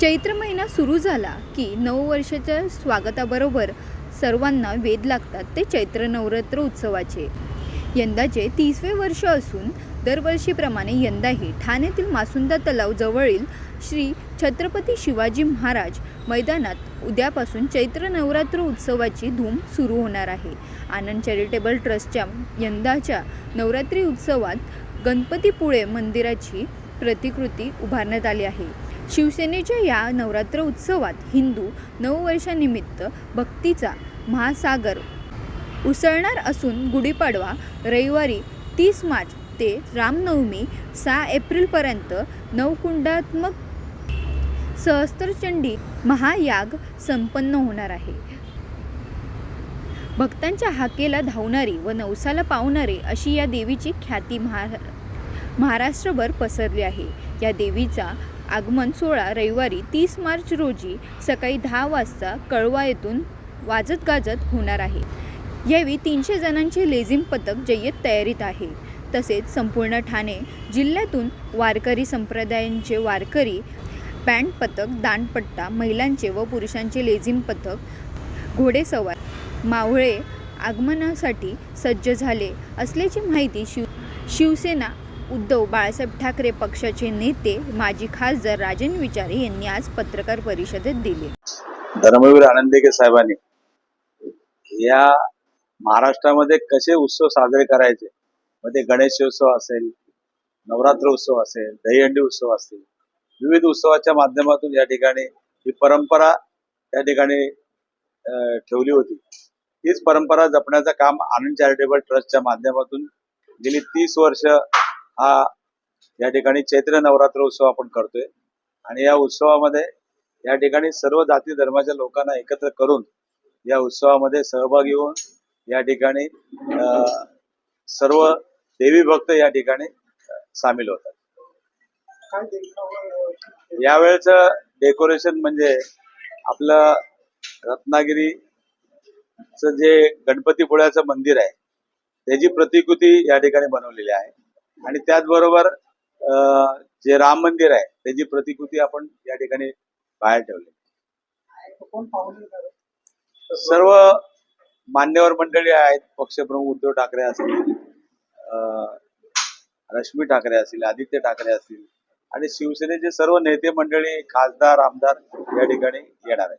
चैत्र महिना सुरू झाला की नववर्षाच्या स्वागताबरोबर सर्वांना वेध लागतात ते चैत्र नवरात्र उत्सवाचे. यंदाचे तिसवे वर्ष असून दरवर्षीप्रमाणे यंदाही ठाण्यातील मासुंदा तलाव जवळील श्री छत्रपती शिवाजी महाराज मैदानात उद्यापासून चैत्र नवरात्र उत्सवाची धूम सुरू होणार आहे. आनंद चॅरिटेबल ट्रस्टच्या यंदाच्या नवरात्री उत्सवात गणपतीपुळे मंदिराची प्रतिकृती उभारण्यात आली आहे. शिवसेनेच्या या नवरात्र उत्सवात हिंदू नववर्षानिमित्त भक्तीचा महासागर उसळणार असून गुढीपाडवा रविवारी तीस मार्च ते रामनवमी सहा एप्रिलपर्यंत नवकुंडात्मक सहस्त्रचंडी महायाग संपन्न होणार आहे. भक्तांच्या हाकेला धावणारी व नवसाला पावणारी अशी या देवीची ख्याती महा महाराष्ट्रभर पसरली आहे. या देवीचा आगमन सोहळा रविवारी तीस मार्च रोजी सकाळी दहा वाजता कळवा येथून वाजत गाजत होणार आहे. यावेळी तीनशे जणांचे लेझिम पथक जय्यत तयारीत आहे. तसेच संपूर्ण ठाणे जिल्ह्यातून वारकरी संप्रदायांचे वारकरी बँड पथक दांडपट्टा महिलांचे व पुरुषांचे लेझिम पथक घोडेसवार मावळे आगमनासाठी सज्ज झाले असल्याची माहिती शिव शिवसेना उद्धव बाळासाहेब ठाकरे पक्षाचे नेते माजी खासदार राजन विचारे यांनी आज पत्रकार परिषदेत दिली. धर्मवीर आनंदेकर साहेबांनी या महाराष्ट्रामध्ये कसे उत्सव साजरे करायचे? मध्ये गणेश गणेशोत्सव असेल नवरात्र उत्सव असेल दहीहंडी उत्सव असतील. विविध उत्सवाच्या माध्यमातून या ठिकाणी ही परंपरा या ठिकाणी ठेवली होती. तीच परंपरा जपण्याचं काम आनंद चॅरिटेबल ट्रस्टच्या माध्यमातून गेली तीस वर्ष हा या ठिकाणी चैत्र नवरात्र उत्सव आपण करतोय. आणि या उत्सवामध्ये या ठिकाणी सर्व जाती धर्माच्या लोकांना एकत्र करून या उत्सवामध्ये सहभागी होऊन या ठिकाणी सर्व देवी भक्त या ठिकाणी सामील होतात. यावेळेच डेकोरेशन म्हणजे आपलं रत्नागिरीचं जे गणपतीपुळ्याचं मंदिर आहे त्याची प्रतिकृती या ठिकाणी बनवलेली आहे. आणि त्याचबरोबर जे राम मंदिर आहे त्याची प्रतिकृती आपण या ठिकाणी बाहेर ठेवली. सर्व मान्यवर मंडळी आहेत पक्षप्रमुख उद्धव ठाकरे असतील अं, रश्मी ठाकरे असतील आदित्य ठाकरे असतील आणि शिवसेनेचे सर्व नेते मंडळी खासदार आमदार या ठिकाणी येणार आहेत.